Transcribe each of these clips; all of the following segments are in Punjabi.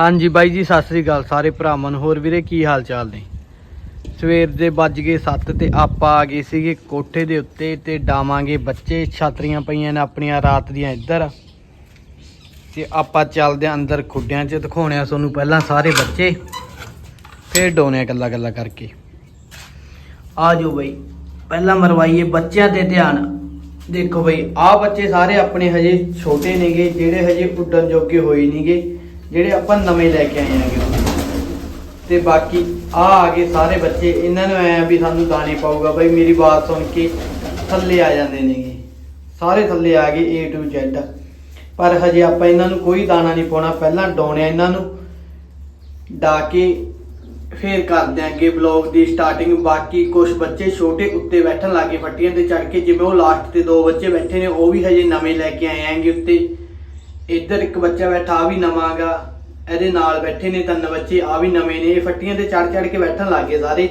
ਹਾਂਜੀ ਬਾਈ ਜੀ, ਸਤਿ ਸ੍ਰੀ ਅਕਾਲ ਸਾਰੇ ਭਰਾਵਾਂ ਨੂੰ। ਹੋਰ ਵੀਰੇ, ਕੀ ਹਾਲ ਚਾਲ ਨੇ? ਸਵੇਰ ਦੇ ਵੱਜ ਗਏ 7 ਤੇ ਆਪਾਂ ਆ ਗਏ ਸੀਗੇ ਕੋਠੇ ਦੇ ਉੱਤੇ ਤੇ ਡਾਵਾਂਗੇ ਬੱਚੇ। ਛਾਤਰੀਆਂ ਪਈਆਂ ਨੇ ਆਪਣੀਆਂ ਰਾਤ ਦੀਆਂ ਇੱਧਰ। ਤੇ ਆਪਾਂ ਚੱਲਦੇ ਆਂ ਅੰਦਰ ਖੁੱਡਿਆਂ 'ਚ, ਦਿਖਾਉਣੇ ਆ ਤੁਹਾਨੂੰ ਪਹਿਲਾਂ ਸਾਰੇ ਬੱਚੇ। ਫੇਰ ਡੋਨੇ ਗੱਲਾਂ ਗੱਲਾਂ ਕਰਕੇ। ਆ ਜਾਓ ਬਈ, ਪਹਿਲਾਂ ਮਰਵਾਈਏ ਬੱਚਿਆਂ ਤੇ ਧਿਆਨ। ਦੇਖੋ ਬਈ, ਆਹ ਬੱਚੇ ਸਾਰੇ ਆਪਣੇ ਹਜੇ ਛੋਟੇ ਨੇਗੇ, ਜਿਹੜੇ ਹਜੇ ਉੱਡਣ ਜੋਗੇ ਹੋਏ ਨਹੀਂਗੇ ਜਿਹੜੇ ਆਪਾਂ ਨਵੇਂ ਲੈ ਕੇ ਆਏ ਆਂਗੇ ਤੇ ਬਾਕੀ ਆ ਆ ਗਏ ਸਾਰੇ ਬੱਚੇ। ਇਹਨਾਂ ਨੂੰ ਐ ਵੀ ਸਾਨੂੰ ਦਾਣੇ ਪਾਊਗਾ। ਬਈ ਮੇਰੀ ਬਾਤ ਸੁਣ ਕੇ ਥੱਲੇ ਆ ਜਾਂਦੇ ਨੇਗੇ ਸਾਰੇ ਥੱਲੇ ਆ ਗਏ A to Z ਪਰ ਹਜੇ ਆਪਾਂ ਇਹਨਾਂ ਨੂੰ ਕੋਈ ਦਾਣਾ ਨਹੀਂ ਪਾਉਣਾ। ਪਹਿਲਾਂ ਡਾਉਣਿਆ ਇਹਨਾਂ ਨੂੰ। ਡਾ ਕੇ ਫੇਰ ਕਰ ਦਿਆਂਗੇ ਵਲੌਗ ਦੀ ਸਟਾਰਟਿੰਗ ਬਾਕੀ ਕੁਝ ਬੱਚੇ ਛੋਟੇ ਉੱਤੇ ਬੈਠਣ ਲੱਗੇ ਫੱਟੀਆਂ ਤੇ ਚੜ ਕੇ। ਜਿਵੇਂ ਉਹ ਲਾਸਟ ਤੇ ਦੋ ਬੱਚੇ ਬੈਠੇ ਨੇ, ਉਹ ਵੀ ਹਜੇ ਨਵੇਂ ਲੈ ਕੇ ਆਏ ਆਂਗੇ ਉੱਤੇ। ਇੱਧਰ ਇੱਕ ਬੱਚਾ ਬੈਠਾ ਆ ਵੀ ਨਵਾਂਗਾ। ਇਹਦੇ ਨਾਲ ਬੈਠੇ ਨੇ ਤਿੰਨ ਬੱਚੇ ਆ ਵੀ ਨਵੇਂ ਨੇ। ਇਹ ਫੱਟੀਆਂ ਤੇ ਚੜ ਚੜ ਕੇ ਬੈਠਣ ਲੱਗ ਗਏ ਸਾਰੇ।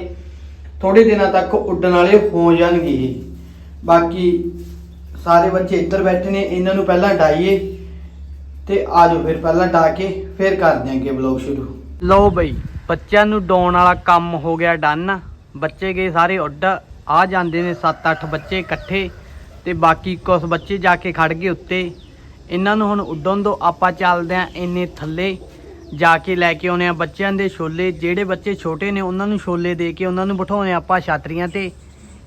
ਥੋੜੇ ਦਿਨਾਂ ਤੱਕ ਉੱਡਣ ਵਾਲੇ ਹੋ ਜਾਣਗੇ ਇਹ। ਬਾਕੀ ਸਾਰੇ ਬੱਚੇ ਇੱਧਰ ਬੈਠੇ ਨੇ, ਇਹਨਾਂ ਨੂੰ ਪਹਿਲਾਂ ਡਾਈਏ ਤੇ ਆ ਜਾਓ ਫਿਰ ਪਹਿਲਾਂ ਡਾ ਕੇ ਫਿਰ ਕਰ ਦਿਆਂਗੇ ਵਲੌਗ ਸ਼ੁਰੂ। ਲਓ ਬਈ, ਬੱਚਿਆਂ ਨੂੰ ਡਾਉਣ ਵਾਲਾ ਕੰਮ ਹੋ ਗਿਆ ਡਨ। ਬੱਚੇ ਗਏ ਸਾਰੇ ਉੱਡ, ਆ ਜਾਂਦੇ ਨੇ 7-8 ਬੱਚੇ ਇਕੱਠੇ ਤੇ ਬਾਕੀ ਕੁਝ ਬੱਚੇ ਜਾ ਕੇ ਖੜ ਗਏ ਉੱਤੇ। ਇਹਨਾਂ ਨੂੰ ਹੁਣ ਉੱਡਣ ਤੋਂ ਆਪਾਂ ਚੱਲਦੇ ਆਂ ਇੰਨੇ ਥੱਲੇ, ਜਾ ਕੇ ਲੈ ਕੇ ਆਉਨੇ ਆ ਬੱਚਿਆਂ ਦੇ ਛੋਲੇ, ਜਿਹੜੇ ਬੱਚੇ ਛੋਟੇ ਨੇ ਉਹਨਾਂ ਨੂੰ ਛੋਲੇ ਦੇ ਕੇ ਉਹਨਾਂ ਨੂੰ ਬਿਠਾਉਣੇ ਆਪਾਂ ਛਾਤਰੀਆਂ ਤੇ।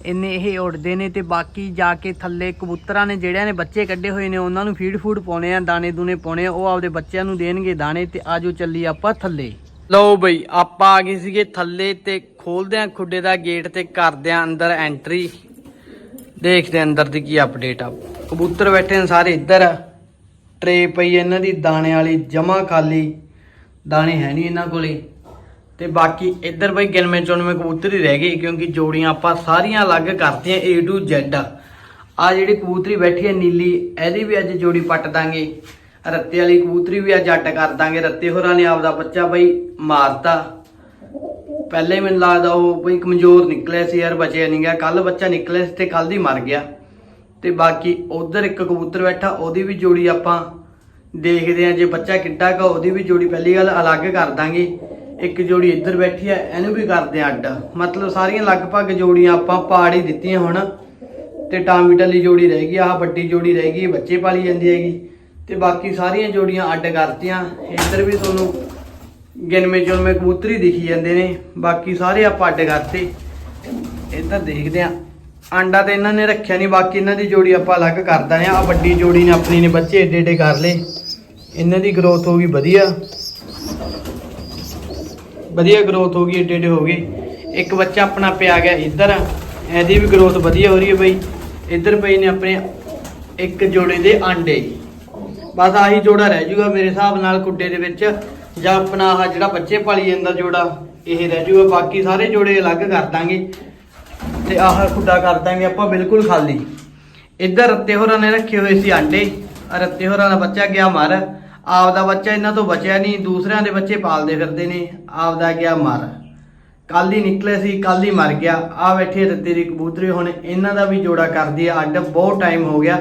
ਇੰਨੇ ਇਹ ਉੱਡਦੇ ਨੇ ਤੇ ਬਾਕੀ ਜਾ ਕੇ ਥੱਲੇ ਕਬੂਤਰਾਂ ਨੇ, ਜਿਹੜਿਆਂ ਨੇ ਬੱਚੇ ਕੱਢੇ ਹੋਏ ਨੇ, ਉਹਨਾਂ ਨੂੰ ਫੀਡ ਫੂਡ ਪਾਉਣੇ ਆ, ਦਾਣੇ ਦੂਨੇ ਪਾਉਣੇ ਆ, ਉਹ ਆਪਦੇ ਬੱਚਿਆਂ ਨੂੰ ਦੇਣਗੇ ਦਾਣੇ ਤੇ ਆਜੋ ਚੱਲੀ ਆਪਾਂ ਥੱਲੇ। ਲਓ ਬਈ, ਆਪਾਂ ਆ ਗਏ ਸੀਗੇ ਥੱਲੇ ਤੇ ਖੋਲਦੇ ਆਂ ਖੁੱਡੇ ਦਾ ਗੇਟ ਤੇ ਕਰਦੇ ਆਂ ਅੰਦਰ ਐਂਟਰੀ ਦੇਖਦੇ ਆਂ ਅੰਦਰ ਦੀ ਕੀ ਅਪਡੇਟ ਆ। ਕਬੂਤਰ ਬੈਠੇ ਨੇ ਸਾਰੇ ਇੱਧਰ। ਟਰੇ ਪਈ ਇਹਨਾਂ ਦੀ, ਦਾਣੇ ਵਾਲੀ ਜਮਾ ਖਾਲੀ, ਦਾਣੇ ਹੈ ਨਹੀਂ ਇਹਨਾਂ ਕੋਲੇ। ਤੇ ਬਾਕੀ ਇੱਧਰ ਬਈ ਗਿਣਵੇਂ ਚੁਣਵੇਂ ਕਬੂਤਰ ਹੀ ਰਹਿ ਗਏ ਕਿਉਂਕਿ ਜੋੜੀਆਂ ਆਪਾਂ ਸਾਰੀਆਂ ਅਲੱਗ ਕਰਤੀਆਂ A to Z ਆ ਜਿਹੜੀ ਕਬੂਤਰੀ ਬੈਠੀ ਹੈ ਨੀਲੀ, ਇਹਦੀ ਵੀ ਅੱਜ ਜੋੜੀ ਪੱਟ ਦਾਂਗੇ। ਰੱਤੇ ਵਾਲੀ ਕਬੂਤਰੀ ਵੀ ਅੱਜ ਅੱਡ ਕਰ ਦਾਂਗੇ। ਰੱਤੇ ਹੋਰਾਂ ਨੇ ਆਪਦਾ ਬੱਚਾ ਬਈ ਮਾਰਤਾ। ਪਹਿਲੇ ਮੈਨੂੰ ਲੱਗਦਾ ਉਹ ਬਈ ਕਮਜ਼ੋਰ ਨਿਕਲਿਆ ਸੀ ਯਾਰ, ਬਚਿਆ ਨਹੀਂ ਗਿਆ। ਕੱਲ ਬੱਚਾ ਨਿਕਲਿਆ ਸੀ ਤੇ ਕੱਲ ਦੀ ਮਰ ਗਿਆ। ਤੇ ਬਾਕੀ ਉਧਰ ਇੱਕ ਕਬੂਤਰ ਬੈਠਾ, ਉਹਦੀ ਵੀ ਜੋੜੀ ਆਪਾਂ ਦੇਖਦੇ ਆ ਜੇ ਬੱਚਾ ਕਿੱਡਾ ਕਾ ਉਹਦੀ ਵੀ ਜੋੜੀ ਪਹਿਲੀ ਗੱਲ ਅਲੱਗ ਕਰ ਦਾਂਗੇ। ਇੱਕ ਜੋੜੀ ਇੱਧਰ ਬੈਠੀ ਆ, ਇਹਨੂੰ ਵੀ ਕਰਦੇ ਆ ਅੱਡ। ਮਤਲਬ ਸਾਰੀਆਂ ਲਗਭਗ ਜੋੜੀਆਂ ਆਪਾਂ ਪਾੜ ਹੀ ਦਿੱਤੀਆਂ ਹੁਣ। ਤੇ ਟਾਮੀਟਲੀ ਜੋੜੀ ਰਹਿ ਗਈ, ਆਹ ਵੱਡੀ ਜੋੜੀ ਰਹਿ ਗਈ, ਬੱਚੇ ਪਾਲੀ ਜਾਂਦੀ ਹੈਗੀ। ਤੇ ਬਾਕੀ ਸਾਰੀਆਂ ਜੋੜੀਆਂ ਅੱਡ ਕਰਤੀਆਂ। ਇੱਧਰ ਵੀ ਤੁਹਾਨੂੰ ਗਿਣਵੇਂ ਚੁਣਵੇਂ ਕਬੂਤਰੀ ਦਿਖੀ ਜਾਂਦੇ ਨੇ। ਬਾਕੀ ਸਾਰੇ ਆਪਾਂ ਅੱਡ ਕਰਤੇ। ਇੱਧਰ ਦੇਖਦੇ ਆ ਆਂਡਾ ਤੇ ਇਹਨਾਂ ਨੇ ਰੱਖਿਆ ਨਹੀਂ, ਬਾਕੀ ਇਹਨਾਂ ਦੀ ਜੋੜੀ ਆਪਾਂ ਅਲੱਗ ਕਰਦਾ ਆ ਆ ਵੱਡੀ ਜੋੜੀ ਨੇ ਆਪਣੀ ਨੇ ਬੱਚੇ, ਏਡੇ ਏਡੇ ਕਰ ਲਏ। ਇਹਨਾਂ ਦੀ ਗਰੋਥ ਹੋ ਗਈ ਵਧੀਆ। ਵਧੀਆ ਗਰੋਥ ਹੋ ਗਈ, ਏਡੇ ਏਡੇ ਹੋ ਗਏ। ਇੱਕ ਬੱਚਾ ਆਪਣਾ ਪਿਆ ਗਿਆ ਇੱਧਰ। ਇਹਦੀ ਵੀ ਗਰੋਥ ਵਧੀਆ ਹੋ ਰਹੀ ਹੈ ਬਈ। ਇੱਧਰ ਪਈ ਨੇ ਆਪਣੇ ਇੱਕ ਜੋੜੇ ਦੇ ਆਂਡੇ। ਬਸ ਆਹੀ ਜੋੜਾ ਰਹਿ ਜੂਗਾ ਮੇਰੇ ਹਿਸਾਬ ਨਾਲ ਕੁੱਡੇ ਦੇ ਵਿੱਚ। ਜਾਂ ਆਪਣਾ ਆਹ ਜਿਹੜਾ ਬੱਚੇ ਪਾਲੀ ਜਾਂਦਾ ਜੋੜਾ, ਇਹ ਰਹਿ ਜੂਗਾ। ਬਾਕੀ ਸਾਰੇ ਜੋੜੇ ਅਲੱਗ ਕਰ ਦਾਂਗੇ। ਤੇ ਆਹ ਖੁੱਡਾ ਕਰ ਦਾਂਗੇ ਆਪਾਂ ਬਿਲਕੁਲ ਖਾਲੀ। ਇੱਧਰ ਰੱਤੇ ਹੋਰਾਂ ਨੇ ਰੱਖੇ ਹੋਏ ਸੀ ਆਂਡੇ। ਰੱਤੇ ਹੋਰਾਂ ਦਾ ਬੱਚਾ ਗਿਆ ਮਰ। ਆਪਦਾ ਬੱਚਾ ਇਹਨਾਂ ਤੋਂ ਬਚਿਆ ਨਹੀਂ, ਦੂਸਰਿਆਂ ਦੇ ਬੱਚੇ ਪਾਲਦੇ ਫਿਰਦੇ ਨੇ। ਆਪਦਾ ਗਿਆ ਮਰ। ਕੱਲ ਹੀ ਨਿਕਲੇ ਸੀ ਕੱਲ ਹੀ ਮਰ ਗਿਆ। ਆ ਬੈਠੇ ਰੱਤੇ ਦੀ ਕਬੂਤਰੀ ਹੁਣ, ਇਹਨਾਂ ਦਾ ਵੀ ਜੋੜਾ ਕਰਦੀ ਆ ਅੱਡ, ਬਹੁਤ ਟਾਈਮ ਹੋ ਗਿਆ।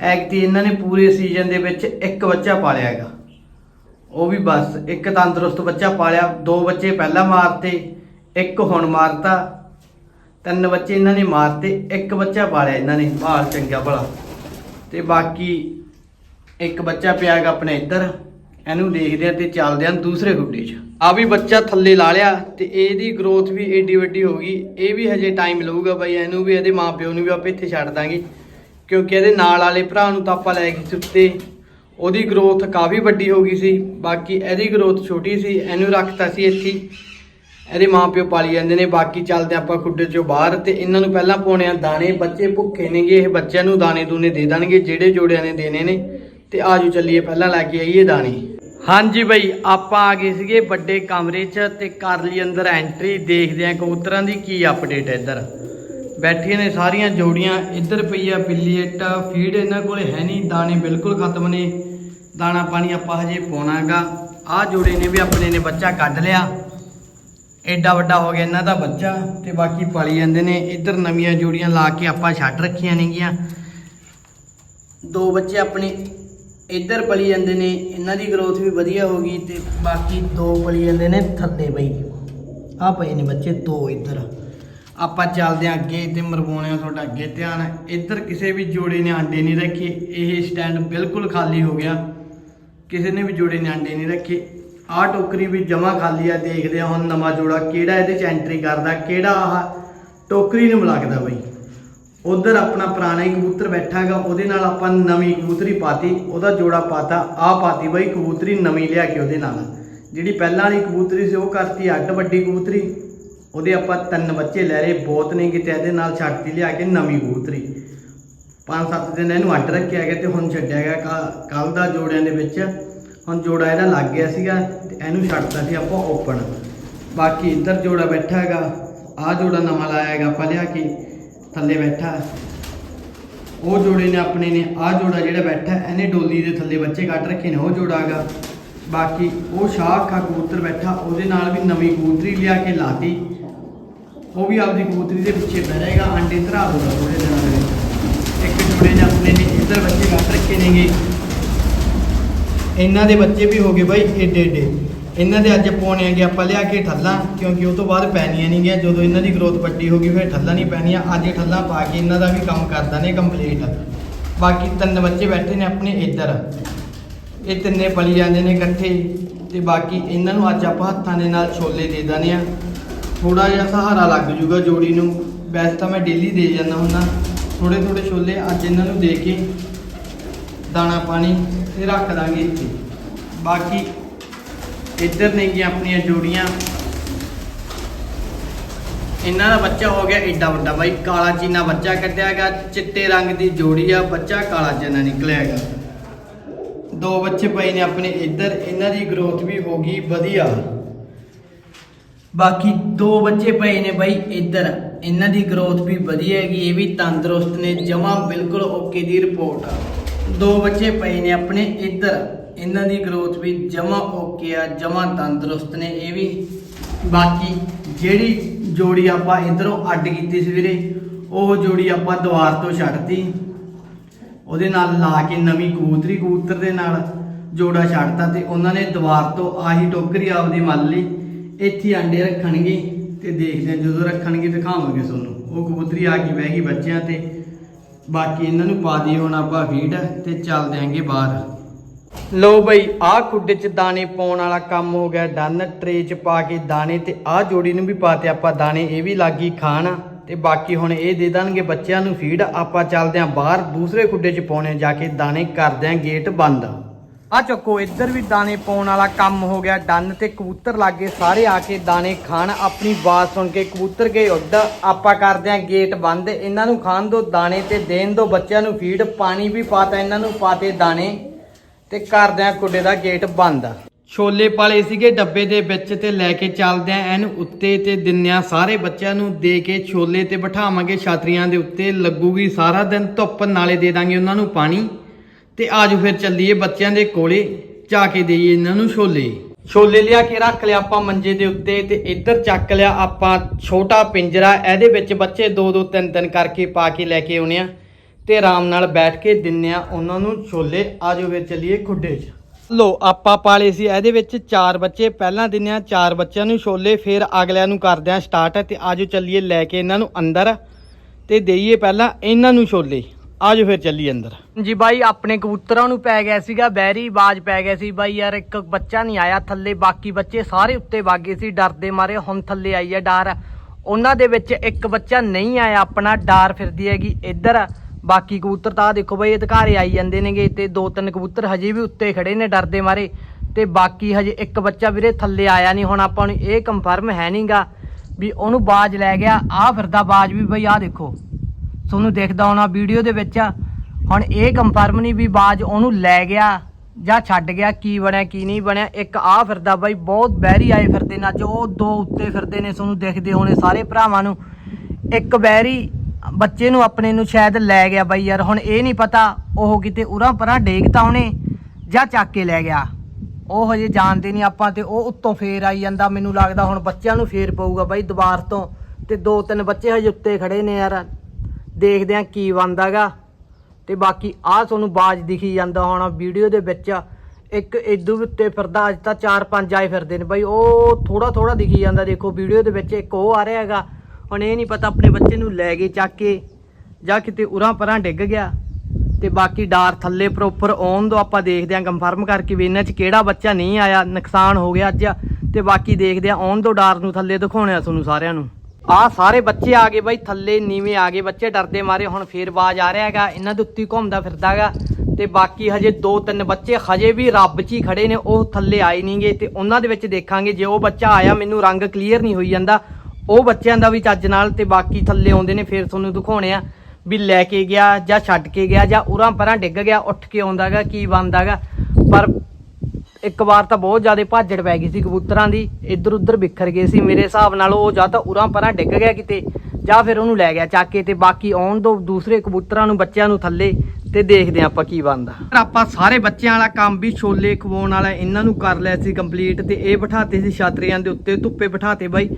ਐਕਤੀ ਇਹਨਾਂ ਨੇ ਪੂਰੇ ਸੀਜ਼ਨ ਦੇ ਵਿੱਚ ਇੱਕ ਬੱਚਾ ਪਾਲਿਆ ਹੈਗਾ। ਉਹ ਵੀ ਬਸ ਇੱਕ ਤੰਦਰੁਸਤ ਬੱਚਾ ਪਾਲਿਆ। ਦੋ ਬੱਚੇ ਪਹਿਲਾਂ ਮਾਰਤੇ, ਇੱਕ ਹੁਣ ਮਾਰਤਾ। ਤਿੰਨ ਬੱਚੇ ਇਹਨਾਂ ਨੇ ਮਾਰਤੇ, ਇੱਕ ਬੱਚਾ ਪਾਲਿਆ ਇਹਨਾਂ ਨੇ ਬਾਹਰ ਚੰਗਾ ਭਲਾ। ਤੇ ਬਾਕੀ ਇੱਕ ਬੱਚਾ ਪਿਆ ਹੈਗਾ ਆਪਣੇ ਇੱਧਰ, ਇਹਨੂੰ ਦੇਖਦੇ ਆ ਤੇ ਚੱਲਦੇ ਆ ਦੂਸਰੇ ਗੁੱਡੇ 'ਚ। ਆ ਵੀ ਬੱਚਾ ਥੱਲੇ ਲਾ ਲਿਆ ਤੇ ਇਹਦੀ ਗਰੋਥ ਵੀ ਏਡੀ ਵੱਡੀ ਹੋ ਗਈ। ਇਹ ਵੀ ਹਜੇ ਟਾਈਮ ਲਊਗਾ ਬਾਈ, ਇਹਨੂੰ ਵੀ, ਇਹਦੇ ਮਾਪਿਓ ਨੂੰ ਵੀ ਆਪਾਂ ਇੱਥੇ ਛੱਡ ਦਾਂਗੇ। ਕਿਉਂਕਿ ਇਹਦੇ ਨਾਲ ਵਾਲੇ ਭਰਾ ਨੂੰ ਤਾਂ ਆਪਾਂ ਲੈ ਕੇ ਸੀ ਉਹਦੀ ਗਰੋਥ ਕਾਫੀ ਵੱਡੀ ਹੋ ਗਈ ਸੀ। ਬਾਕੀ ਇਹਦੀ ਗਰੋਥ ਛੋਟੀ ਸੀ, ਇਹਨੂੰ ਰੱਖਤਾ ਸੀ ਇੱਥੇ ਇਹਦੇ ਮਾਪਿਓ ਪਾਲੀ ਜਾਂਦੇ ਨੇ, ਬਾਕੀ ਚੱਲਦੇ ਆਪਾਂ ਖੁੱਡੇ ਚੋਂ ਬਾਹਰ ਤੇ ਇਹਨਾਂ ਨੂੰ ਪਹਿਲਾਂ ਪਾਉਣੇ ਆ ਦਾਣੇ, ਬੱਚੇ ਭੁੱਖੇ ਨੇਗੇ, ਇਹ ਬੱਚਿਆਂ ਨੂੰ ਦਾਣੇ ਦੂਨੇ ਦੇ ਦੇਣਗੇ, ਜਿਹੜੇ ਜੋੜਿਆਂ ਨੇ ਦੇਣੇ ਨੇ। ਤੇ ਆਜੋ ਚੱਲੀਏ, ਪਹਿਲਾਂ ਲੈ ਕੇ ਆਈਏ ਦਾਣੇ। ਹਾਂਜੀ ਬਈ, ਆਪਾਂ ਆ ਗਏ ਸੀਗੇ ਵੱਡੇ ਕਮਰੇ 'ਚ ਤੇ ਕਰ ਲਈ ਅੰਦਰ ਐਂਟਰੀ ਦੇਖਦੇ ਆ ਕਬੂਤਰਾਂ ਦੀ ਕੀ ਅਪਡੇਟ ਹੈ ਇੱਧਰ। ਬੈਠੀਆਂ ਨੇ ਸਾਰੀਆਂ ਜੋੜੀਆਂ, ਇੱਧਰ ਪਈ ਆ ਪਿੱਲੀਏਟ ਫੀਡ ਇਹਨਾਂ ਕੋਲੇ ਹੈ ਨਹੀਂ, ਦਾਣੇ ਬਿਲਕੁਲ ਖਤਮ ਨੇ। ਦਾਣਾ ਪਾਣੀ ਆਪਾਂ ਹਜੇ ਪਾਉਣਾਗਾ। ਆਹ ਜੋੜੇ ਨੇ ਵੀ ਆਪਣੇ ਨੇ ਬੱਚਾ ਕੱਢ ਲਿਆ। ਐਡਾ ਵੱਡਾ ਹੋ ਗਿਆ ਇਹਨਾਂ ਦਾ ਬੱਚਾ ਤੇ ਬਾਕੀ ਪਾਲੀ ਜਾਂਦੇ ਨੇ। ਇੱਧਰ ਨਵੀਆਂ ਜੋੜੀਆਂ ਲਾ ਕੇ ਆਪਾਂ ਛੱਡ ਰੱਖੀਆਂ ਨੇਗੀਆਂ। ਦੋ ਬੱਚੇ ਆਪਣੇ ਇੱਧਰ ਪਲੀ ਜਾਂਦੇ ਨੇ, ਇਹਨਾਂ ਦੀ ਗਰੋਥ ਵੀ ਵਧੀਆ ਹੋ ਗਈ ਤੇ ਬਾਕੀ ਦੋ ਪਲੀ ਜਾਂਦੇ ਨੇ ਥੱਲੇ ਬਈ। ਆ ਪਏ ਨੇ ਬੱਚੇ ਦੋ ਇੱਧਰ। ਆਪਾਂ ਚੱਲਦੇ ਹਾਂ ਅੱਗੇ ਤੇ ਮਰਵਾਉਣੇ ਆ ਤੁਹਾਡਾ ਅੱਗੇ ਧਿਆਨ। ਇੱਧਰ ਕਿਸੇ ਵੀ ਜੋੜੇ ਨੇ ਆਂਡੇ ਨਹੀਂ ਰੱਖੇ, ਇਹ ਸਟੈਂਡ ਬਿਲਕੁਲ ਖਾਲੀ ਹੋ ਗਿਆ। ਕਿਸੇ ਨੇ ਵੀ ਜੋੜੇ ਨੇ ਆਂਡੇ ਨਹੀਂ ਰੱਖੇ। ਆਹ ਟੋਕਰੀ ਵੀ ਜਮਾ ਖਾਲੀ ਆ, ਦੇਖਦੇ ਆ ਹੁਣ ਨਵਾਂ ਜੋੜਾ ਕਿਹੜਾ ਇਹਦੇ ਚ ਐਂਟਰੀ ਕਰਦਾ, ਕਿਹੜਾ ਆਹ ਟੋਕਰੀ ਨੂੰ ਮਲਕਦਾ ਬਈ। ਉਧਰ ਆਪਣਾ ਪੁਰਾਣਾ ਹੀ ਕਬੂਤਰ ਬੈਠਾ ਹੈਗਾ ਉਹਦੇ ਨਾਲ ਆਪਾਂ ਨਵੀਂ ਕਬੂਤਰੀ ਪਾਤੀ, ਉਹਦਾ ਜੋੜਾ ਪਾਤਾ, ਆਹ ਪਾਤੀ ਬਈ ਕਬੂਤਰੀ ਨਵੀਂ ਲਿਆ ਕੇ ਉਹਦੇ ਨਾਲ। ਜਿਹੜੀ ਪਹਿਲਾਂ ਵਾਲੀ ਕਬੂਤਰੀ ਸੀ, ਉਹ ਕਰਤੀ ਅੱਡ ਵੱਡੀ ਕਬੂਤਰੀ। ਉਹਦੇ ਆਪਾਂ ਤਿੰਨ ਬੱਚੇ ਲੈ ਰਹੇ ਬਹੁਤ ਨਹੀਂ ਕਿਤੇ ਇਹਦੇ ਨਾਲ ਛੱਡਤੀ ਲਿਆ ਕੇ ਨਵੀਂ ਕਬੂਤਰੀ। ਪੰਜ ਸੱਤ ਦਿਨ ਇਹਨੂੰ ਅੱਡ ਰੱਖਿਆ ਗਿਆ ਤੇ ਹੁਣ ਛੱਡਿਆ ਗਿਆ ਕੱਲ ਦਾ ਜੋੜਿਆਂ ਦੇ ਵਿੱਚ। ਹੁਣ ਜੋੜਾ ਇਹਦਾ ਲੱਗ ਗਿਆ ਸੀਗਾ ਤੇ ਇਹਨੂੰ ਛੱਡਤਾ ਸੀ ਆਪਾਂ ਓਪਨ ਬਾਕੀ ਇੱਧਰ ਜੋੜਾ ਬੈਠਾ ਹੈਗਾ, ਆਹ ਜੋੜਾ ਨਵਾਂ ਲਾਇਆ ਹੈਗਾ ਆਪਾਂ ਲਿਆ ਕੇ, ਥੱਲੇ ਬੈਠਾ। ਉਹ ਜੋੜੇ ਨੇ ਆਪਣੇ ਨੇ, ਆਹ ਜੋੜਾ ਜਿਹੜਾ ਬੈਠਾ, ਇਹਨੇ ਡੋਲੀ ਦੇ ਥੱਲੇ ਬੱਚੇ ਕੱਢ ਰੱਖੇ ਨੇ, ਉਹ ਜੋੜਾ ਹੈਗਾ। ਬਾਕੀ ਉਹ ਸ਼ਾਖਾ ਕਬੂਤਰ ਬੈਠਾ, ਉਹਦੇ ਨਾਲ ਵੀ ਨਵੀਂ ਕਬੂਤਰੀ ਲਿਆ ਕੇ ਲਾਤੀ। ਉਹ ਵੀ ਆਪਦੀ ਕਬੂਤਰੀ ਦੇ ਪਿੱਛੇ ਬਹਿ ਜਾਏਗਾ ਆਂਡੇ ਧਰਾ ਦੂਗਾ ਥੋੜੇ ਦਿਨਾਂ ਦੇ ਵਿੱਚ ਇੱਕ ਜੋੜੇ ਨੇ ਆਪਣੇ ਨੇ, ਇੱਧਰ ਬੱਚੇ ਕੱਢ ਰੱਖੇ ਨੇਗੇ। ਇਹਨਾਂ ਦੇ ਬੱਚੇ ਵੀ ਹੋ ਗਏ ਬਾਈ ਏਡੇ ਏਡੇ। ਇਹਨਾਂ ਦੇ ਅੱਜ ਪਾਉਣੇ ਆਗੇ ਆਪਾਂ ਲਿਆ ਕੇ ਠੱਲਾਂ, ਕਿਉਂਕਿ ਉਹ ਤੋਂ ਬਾਅਦ ਪੈਣੀਆਂ ਨਹੀਂ ਗਿਆ। ਜਦੋਂ ਇਹਨਾਂ ਦੀ ਗਰੋਥ ਵੱਡੀ ਹੋ ਗਈ, ਫਿਰ ਠੱਲਾਂ ਨਹੀਂ ਪੈਣੀਆਂ। ਅੱਜ ਠੱਲਾਂ ਪਾ ਕੇ ਇਹਨਾਂ ਦਾ ਵੀ ਕੰਮ ਕਰਦਾ ਨੇ ਕੰਪਲੀਟ ਬਾਕੀ ਤਿੰਨ ਬੱਚੇ ਬੈਠੇ ਨੇ ਆਪਣੇ ਇੱਧਰ। ਇਹ ਤਿੰਨੇ ਪਲੀ ਜਾਂਦੇ ਨੇ ਇਕੱਠੇ। ਤੇ ਬਾਕੀ ਇਹਨਾਂ ਨੂੰ ਅੱਜ ਆਪਾਂ ਹੱਥਾਂ ਦੇ ਨਾਲ ਛੋਲੇ ਦੇ ਦਾਨੇ ਆ ਥੋੜਾ ਜਿਹਾ ਸਹਾਰਾ ਲੱਗ ਜੂਗਾ ਜੋੜੀ ਨੂੰ। ਵੈਸੇ ਤਾਂ ਮੈਂ ਡੇਲੀ ਦੇ ਜਾਂਦਾ ਹੁੰਦਾ। ਥੋੜੇ ਥੋੜੇ ਛੋਲੇ ਅੱਜ ਇਹਨਾਂ ਨੂੰ ਦੇ ਕੇ ਦਾਣਾ ਪਾਣੀ ਤੇ ਰੱਖ ਦਾਂਗੇ ਇੱਥੇ। ਬਾਕੀ ਇੱਧਰ ਨੇਗੀਆਂ ਆਪਣੀਆਂ ਜੋੜੀਆਂ। ਇਹਨਾਂ ਦਾ ਬੱਚਾ ਹੋ ਗਿਆ ਏਡਾ ਵੱਡਾ ਬਾਈ, ਕਾਲਾ ਚੀਨਾ ਬੱਚਾ ਕੱਢਿਆ ਹੈਗਾ, ਚਿੱਟੇ ਰੰਗ ਦੀ ਜੋੜੀ ਆ, ਬੱਚਾ ਕਾਲਾ ਚੀਨਾ ਨਿਕਲਿਆ ਹੈਗਾ। ਦੋ ਬੱਚੇ ਪਏ ਨੇ ਆਪਣੇ ਇੱਧਰ, ਇਹਨਾਂ ਦੀ ਗਰੋਥ ਵੀ ਹੋ ਗਈ ਵਧੀਆ। ਬਾਕੀ ਦੋ ਬੱਚੇ ਪਏ ਨੇ ਬਾਈ ਇੱਧਰ, ਇਹਨਾਂ ਦੀ ਗਰੋਥ ਵੀ ਵਧੀਆ ਹੈਗੀ, ਇਹ ਵੀ ਤੰਦਰੁਸਤ ਨੇ, ਜਮਾ ਬਿਲਕੁਲ ਓਕੇ ਦੀ ਰਿਪੋਰਟ ਆ। ਦੋ ਬੱਚੇ ਪਏ ਨੇ ਆਪਣੇ ਇੱਧਰ। ਇਹਨਾਂ ਦੀ ਗਰੋਥ ਵੀ ਜਮਾ ਓਕੇ ਆ, ਜਮਾ ਤੰਦਰੁਸਤ ਨੇ। ਇਹ ਵੀ ਬਾਕੀ ਜਿਹੜੀ ਜੋੜੀ ਆਪਾਂ ਇਧਰੋਂ ਅੱਡ ਕੀਤੀ ਸੀ ਵੀਰੇ, ਉਹ ਜੋੜੀ ਆਪਾਂ ਦੁਆਰ ਤੋਂ ਛੱਡਤੀ। ਉਹਦੇ ਨਾਲ ਲਾ ਕੇ ਨਵੀਂ ਕਬੂਤਰੀ ਕਬੂਤਰ ਦੇ ਨਾਲ ਜੋੜਾ ਛੱਡਤਾ ਤੇ ਉਹਨਾਂ ਨੇ ਦੁਆਰ ਤੋਂ ਆਹੀ ਟੋਕਰੀ ਆਪਦੀ ਮੰਨ ਲਈ। ਇੱਥੇ ਆਂਡੇ ਰੱਖਣਗੇ ਤੇ ਦੇਖਦੇ ਹਾਂ ਜਦੋਂ ਰੱਖਣਗੇ ਦਿਖਾਵਾਂਗੇ ਤੁਹਾਨੂੰ। ਉਹ ਕਬੂਤਰੀ ਆ ਕੇ ਬਹਿ ਗਈ ਬੱਚਿਆਂ ਤੇ। ਬਾਕੀ ਇਹਨਾਂ ਨੂੰ ਪਾ ਦੀ ਹੁਣ ਆਪਾਂ ਫੀਡ ਤੇ ਚੱਲ ਦਿਆਂਗੇ ਬਾਹਰ। ਲੋ ਬਈ, ਆਹ ਖੁੱਡੇ 'ਚ ਦਾਣੇ ਪਾਉਣ ਵਾਲਾ ਕੰਮ ਹੋ ਗਿਆ ਡਨ ਟਰੇ 'ਚ ਪਾ ਕੇ ਦਾਣੇ ਤੇ ਆਹ ਜੋੜੀ ਨੂੰ ਵੀ ਪਾਤੇ ਆਪਾਂ ਦਾਣੇ, ਇਹ ਵੀ ਲੱਗੀ ਖਾਣ। ਤੇ ਬਾਕੀ ਹੁਣ ਇਹ ਦੇ ਦੇਣਗੇ ਬੱਚਿਆਂ ਨੂੰ ਫੀਡ ਆਪਾਂ ਚੱਲਦੇ ਆਂ ਬਾਹਰ, ਦੂਸਰੇ ਖੁੱਡੇ 'ਚ ਪਾਉਣੇ ਜਾ ਕੇ ਦਾਣੇ ਕਰਦੇ ਆਂ ਗੇਟ ਬੰਦ। ਆ ਚੱਕੋ, ਇੱਧਰ ਵੀ ਦਾਣੇ ਪਾਉਣ ਵਾਲਾ ਕੰਮ ਹੋ ਗਿਆ। ਡੰਨ ਤੇ ਕਬੂਤਰ ਲੱਗੇ, ਸਾਰੇ ਆ ਕੇ ਦਾਣੇ ਖਾਣ। ਆਪਣੀ ਆਵਾਜ਼ ਸੁਣ ਕੇ ਕਬੂਤਰ ਗਏ ਉੱਡ। ਆਪਾਂ ਕਰਦੇ ਆਂ ਗੇਟ ਬੰਦ। ਇਹਨਾਂ ਨੂੰ ਖਾਣ ਦੋ ਦਾਣੇ ਤੇ ਦੇਣ ਦੋ ਬੱਚਿਆਂ ਨੂੰ ਫੀਡ। ਪਾਣੀ ਵੀ ਪਾਤਾ, ਇਹਨਾਂ ਨੂੰ ਪਾਤੇ ਦਾਣੇ ਤੇ ਕਰਦੇ ਆਂ ਕੁੱਡੇ ਦਾ ਗੇਟ ਬੰਦ। ਛੋਲੇ ਪਾਲੇ ਸੀਗੇ ਡੱਬੇ ਦੇ ਵਿੱਚ ਤੇ ਲੈ ਕੇ ਚੱਲਦੇ ਆਂ ਇਹਨੂੰ ਉੱਤੇ ਤੇ ਦਿੰਨਿਆਂ ਸਾਰੇ ਬੱਚਿਆਂ ਨੂੰ ਦੇ ਕੇ ਛੋਲੇ ਤੇ ਬਿਠਾਵਾਂਗੇ ਛਾਤਰੀਆਂ ਦੇ ਉੱਤੇ। ਲੱਗੂਗੀ ਸਾਰਾ ਦਿਨ ਧੁੱਪ, ਨਾਲੇ ਦੇ ਦਾਂਗੇ ਉਹਨਾਂ ਨੂੰ ਪਾਣੀ। ਤੇ ਆਜੋ ਫਿਰ ਚੱਲੀਏ ਬੱਚਿਆਂ ਦੇ ਕੋਲੇ, ਜਾ ਕੇ ਦੇਈਏ ਇਹਨਾਂ ਨੂੰ ਛੋਲੇ। ਛੋਲੇ ਲਿਆ ਕੇ ਰੱਖ ਲਿਆ ਆਪਾਂ ਮੰਜੇ ਦੇ ਉੱਤੇ ਤੇ ਇੱਧਰ ਚੱਕ ਲਿਆ ਆਪਾਂ ਛੋਟਾ ਪਿੰਜਰਾ, ਇਹਦੇ ਵਿੱਚ ਬੱਚੇ ਦੋ ਦੋ ਤਿੰਨ ਤਿੰਨ ਕਰਕੇ ਪਾ ਕੇ ਲੈ ਕੇ ਆਉਣੇ ਆ ਤੇ ਆਰਾਮ ਨਾਲ ਬੈਠ ਕੇ ਦਿੰਨੇ ਆ ਉਹਨਾਂ ਨੂੰ ਛੋਲੇ। ਆਜੋ ਫਿਰ ਚੱਲੀਏ ਖੁੱਡੇ 'ਚ। ਲੋ, ਆਪਾਂ ਪਾਲੇ ਸੀ ਇਹਦੇ ਵਿੱਚ ਚਾਰ ਬੱਚੇ, ਪਹਿਲਾਂ ਦਿੰਨੇ ਆ ਚਾਰ ਬੱਚਿਆਂ ਨੂੰ ਛੋਲੇ, ਫਿਰ ਅਗਲਿਆਂ ਨੂੰ ਕਰਦੇ ਆ ਸਟਾਰਟ ਤੇ ਆਜੋ ਚੱਲੀਏ ਲੈ ਕੇ ਇਹਨਾਂ ਨੂੰ ਅੰਦਰ ਤੇ ਦੇਈਏ ਪਹਿਲਾਂ ਇਹਨਾਂ ਨੂੰ ਛੋਲੇ। ਆਜੋ ਫਿਰ ਚੱਲੀ ਅੰਦਰ। ਜੀ ਬਾਈ, ਆਪਣੇ ਕਬੂਤਰਾਂ ਨੂੰ ਪੈ ਗਿਆ ਸੀਗਾ, ਬੈਰੀ ਬਾਜ ਪੈ ਗਿਆ ਸੀ। ਬਾਈ ਯਾਰ, ਇੱਕ ਬੱਚਾ ਨਹੀਂ ਆਇਆ ਥੱਲੇ, ਬਾਕੀ ਬੱਚੇ ਸਾਰੇ ਉੱਤੇ ਵਾਗੇ ਸੀ, ਡਰਦੇ ਮਾਰੇ, ਹੁਣ ਥੱਲੇ ਆਈ ਹੈ ਡਾਰ। ਉਹਨਾਂ ਦੇ ਵਿੱਚ ਇੱਕ ਬੱਚਾ ਨਹੀਂ ਆਇਆ, ਆਪਣਾ ਡਾਰ ਫਿਰਦੀ ਹੈਗੀ ਇੱਧਰ। ਬਾਕੀ ਕਬੂਤਰ ਤਾਂ ਆਹ ਦੇਖੋ ਬਾਈ ਅਧਿਕਾਰੇ ਆਈ ਜਾਂਦੇ ਨੇਗੇ। ਤੇ ਦੋ ਤਿੰਨ ਕਬੂਤਰ ਹਜੇ ਵੀ ਉੱਤੇ ਖੜੇ ਨੇ ਡਰਦੇ ਮਾਰੇ। ਤੇ ਬਾਕੀ ਹਜੇ ਇੱਕ ਬੱਚਾ ਵੀਰੇ ਥੱਲੇ ਆਇਆ ਨਹੀਂ, ਹੁਣ ਆਪਾਂ ਨੂੰ ਇਹ ਕੰਫਰਮ ਹੈ ਨਹੀਂਗਾ ਵੀ ਉਹਨੂੰ ਬਾਜ ਲੈ ਗਿਆ। ਆਹ ਫਿਰਦਾ ਬਾਜ ਵੀ ਬਈ, ਆਹ ਦੇਖੋ। ਤੁਹਾਨੂੰ ਦੇਖਦਾ ਹੋਣਾ ਵੀਡੀਓ ਦੇ ਵਿੱਚ ਹੁਣ ਇਹ ਕੰਫਰਮ ਨਹੀਂ ਵੀ ਬਾਜ ਉਹਨੂੰ ਲੈ ਗਿਆ ਜਾਂ ਛੱਡ ਗਿਆ, ਕੀ ਬਣਿਆ, ਕੀ ਨਹੀਂ ਬਣਿਆ। ਇੱਕ ਆ ਫਿਰਦਾ ਬਾਈ, ਬਹੁਤ ਬਹਿਰੀ ਆਏ ਫਿਰਦੇ ਨੇ ਅੱਜ। ਉਹ ਦੋ ਉੱਤੇ ਫਿਰਦੇ ਨੇ, ਤੁਹਾਨੂੰ ਦੇਖਦੇ ਹੋਣੇ ਸਾਰੇ ਭਰਾਵਾਂ ਨੂੰ। ਇੱਕ ਬਹਿਰੀ ਬੱਚੇ ਨੂੰ ਆਪਣੇ ਨੂੰ ਸ਼ਾਇਦ ਲੈ ਗਿਆ ਬਾਈ ਯਾਰ। ਹੁਣ ਇਹ ਨਹੀਂ ਪਤਾ ਉਹ ਕਿਤੇ ਉਰਾਂ ਪਰਾਂ ਡੇਗਤਾ ਉਹਨੇ ਜਾਂ ਚੱਕ ਕੇ ਲੈ ਗਿਆ। ਉਹ ਹਜੇ ਜਾਣਦੇ ਨਹੀਂ ਆਪਾਂ ਤੇ ਉਹ ਉੱਤੋਂ ਫੇਰ ਆਈ ਜਾਂਦਾ। ਮੈਨੂੰ ਲੱਗਦਾ ਹੁਣ ਬੱਚਿਆਂ ਨੂੰ ਫੇਰ ਪਊਗਾ ਬਾਈ ਦੁਬਾਰ ਤੋਂ। ਤੇ ਦੋ ਤਿੰਨ ਬੱਚੇ ਹਜੇ ਉੱਤੇ ਖੜੇ ਨੇ ਯਾਰ। ਦੇਖਦੇ ਆ ਕੀ ਬਣਦਾਗਾ। ਤੇ ਬਾਕੀ ਆਹ ਤੁਹਾਨੂੰ ਬਾਜ ਦਿਖੀ ਜਾਂਦਾ ਹੋਣਾ ਵੀਡੀਓ ਦੇ ਵਿੱਚ। ਇੱਕ ਇਦੂ ਉੱਤੇ ਫਿਰਦਾ, ਅੱਜ ਤਾਂ 4-5 ਆਏ ਫਿਰਦੇ ਨੇ ਬਾਈ। ਉਹ ਥੋੜਾ ਥੋੜਾ ਦਿਖੀ ਜਾਂਦਾ, ਦੇਖੋ ਵੀਡੀਓ ਦੇ ਵਿੱਚ ਇੱਕ ਉਹ ਆ ਰਿਹਾ ਹੈਗਾ। ਹੁਣ ਇਹ ਨਹੀਂ ਪਤਾ ਆਪਣੇ ਬੱਚੇ ਨੂੰ ਲੈ ਗਏ, ਚੱਕ ਕੇ ਜਾਂ ਕਿਤੇ ਉਰਾਂ ਪਰਾਂ ਡਿੱਗ ਗਿਆ। ਤੇ ਬਾਕੀ ਡਾਰ ਥੱਲੇ ਪ੍ਰੋਪਰ ਆਉਣ ਤੋਂ ਆਪਾਂ ਦੇਖਦੇ ਆਂ ਕੰਫਰਮ ਕਰਕੇ ਵੀ ਇਹਨਾਂ 'ਚ ਕਿਹੜਾ ਬੱਚਾ ਨਹੀਂ ਆਇਆ, ਨੁਕਸਾਨ ਹੋ ਗਿਆ ਅੱਜ। ਤੇ ਬਾਕੀ ਦੇਖਦੇ ਆਂ ਆਉਣ ਤੋਂ ਡਾਰ ਨੂੰ ਥੱਲੇ ਦਿਖਾਉਣੇ ਆ ਤੁਹਾਨੂੰ ਸਾਰਿਆਂ ਨੂੰ। ਆਹ ਸਾਰੇ ਬੱਚੇ ਆ ਗਏ ਬਾਈ, ਥੱਲੇ ਨੀਵੇਂ ਆ ਗਏ ਬੱਚੇ, ਡਰਦੇ ਮਾਰੇ, ਹੁਣ ਫੇਰ ਬਾਜ ਆ ਰਿਹਾ ਹੈਗਾ, ਇਹਨਾਂ ਦੇ ਉੱਤੇ ਘੁੰਮਦਾ ਫਿਰਦਾ ਹੈਗਾ। ਤੇ ਬਾਕੀ ਹਜੇ ਦੋ ਤਿੰਨ ਬੱਚੇ, ਹਜੇ ਵੀ ਰੱਬ 'ਚ ਹੀ ਖੜੇ ਨੇ, ਉਹ ਥੱਲੇ ਆਏ ਨਹੀਂਗੇ ਤੇ ਉਹਨਾਂ ਦੇ ਵਿੱਚ ਦੇਖਾਂਗੇ, ਜੇ ਉਹ ਬੱਚਾ ਆਇਆ, ਮੈਨੂੰ ਰੰਗ ਕਲੀਅਰ ਨਹੀਂ ਹੋਈ ਜਾਂਦਾ। ਉਹ ਬੱਚਿਆਂ ਦਾ ਵੀ ਚੱਜ ਨਾਲ ਤੇ ਬਾਕੀ ਥੱਲੇ ਆਉਂਦੇ ਨੇ, ਫੇਰ ਤੁਹਾਨੂੰ ਦਿਖਾਉਣੇ ਆ ਵੀ ਲੈ ਕੇ ਗਿਆ ਜਾਂ ਛੱਡ ਕੇ ਗਿਆ ਜਾਂ ਉਰਾਂ ਪਰਾਂ ਡਿੱਗ ਗਿਆ, ਉੱਠ ਕੇ ਆਉਂਦਾਗਾ ਕੀ ਬਣਦਾਗਾ ਪਰ ਇੱਕ ਵਾਰ ਤਾਂ ਬਹੁਤ ਜ਼ਿਆਦਾ ਭਾਜੜ ਪੈ ਗਈ ਸੀ ਕਬੂਤਰਾਂ ਦੀ ਇੱਧਰ ਉੱਧਰ ਬਿਖਰ ਗਏ ਸੀ। ਮੇਰੇ ਹਿਸਾਬ ਨਾਲ ਉਹ ਜਾਂ ਤਾਂ ਉਰਾਂ ਪਰਾਂ ਡਿੱਗ ਗਿਆ ਕਿਤੇ, ਜਾਂ ਫਿਰ ਉਹਨੂੰ ਲੈ ਗਿਆ ਚੱਕ ਕੇ ਤੇ। ਬਾਕੀ ਆਉਣ ਤੋਂ ਦੂਸਰੇ ਕਬੂਤਰਾਂ ਨੂੰ, ਬੱਚਿਆਂ ਨੂੰ ਥੱਲੇ ਤੇ ਦੇਖਦੇ ਹਾਂ ਆਪਾਂ ਕੀ ਬਣਦਾ। ਆਪਾਂ ਸਾਰੇ ਬੱਚਿਆਂ ਵਾਲਾ ਕੰਮ ਵੀ ਛੋਲੇ ਖਵਾਉਣ ਵਾਲਾ, ਇਹਨਾਂ ਨੂੰ ਕਰ ਲਿਆ ਸੀ ਕੰਪਲੀਟ ਤੇ ਇਹ ਬਿਠਾਤੇ ਸੀ ਛਾਤਰੀਆਂ ਦੇ ਉੱਤੇ, ਧੁੱਪੇ ਬਿਠਾਤੇ ਬਾਈ।